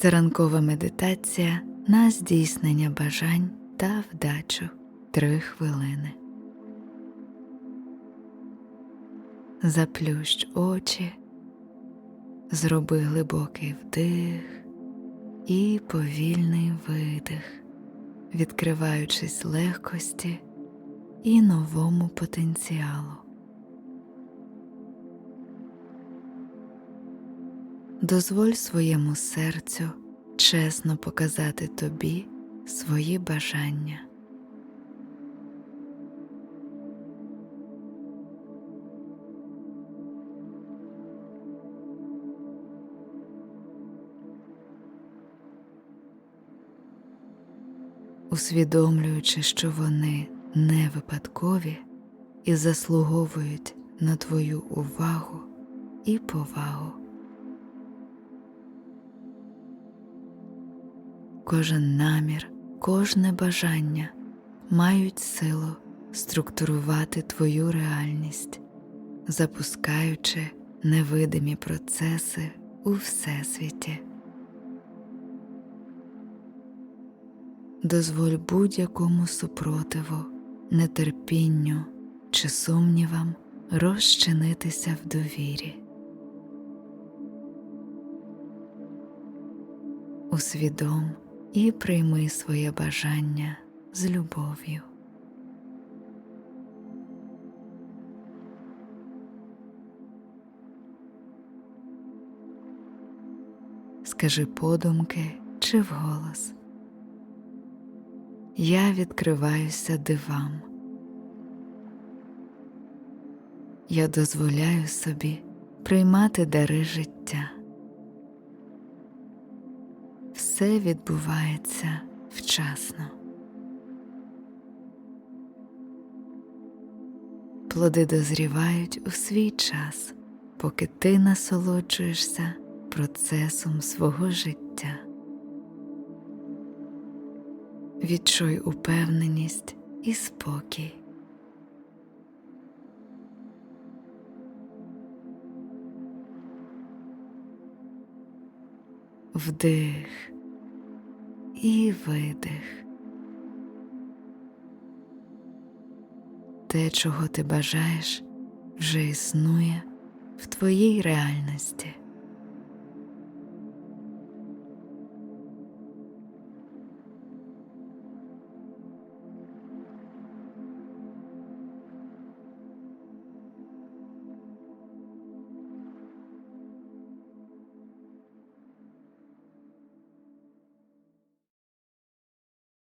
Це ранкова медитація на здійснення бажань та вдачу. Три хвилини. Заплющ очі, зроби глибокий вдих і повільний видих, відкриваючись легкості і новому потенціалу. Дозволь своєму серцю чесно показати тобі свої бажання. Усвідомлюючи, що вони не випадкові і заслуговують на твою увагу і повагу. Кожен намір, кожне бажання мають силу структурувати твою реальність, запускаючи невидимі процеси у всесвіті. Дозволь будь-якому супротиву, нетерпінню чи сумнівам розчинитися в довірі. Усвідом і прийми своє бажання з любов'ю. Скажи подумки чи вголос. Я відкриваюся дивам. Я дозволяю собі приймати дари життя. Все відбувається вчасно. Плоди дозрівають у свій час, поки ти насолоджуєшся процесом свого життя. Відчуй упевненість і спокій. Вдих і видих. Те, чого ти бажаєш, вже існує в твоїй реальності.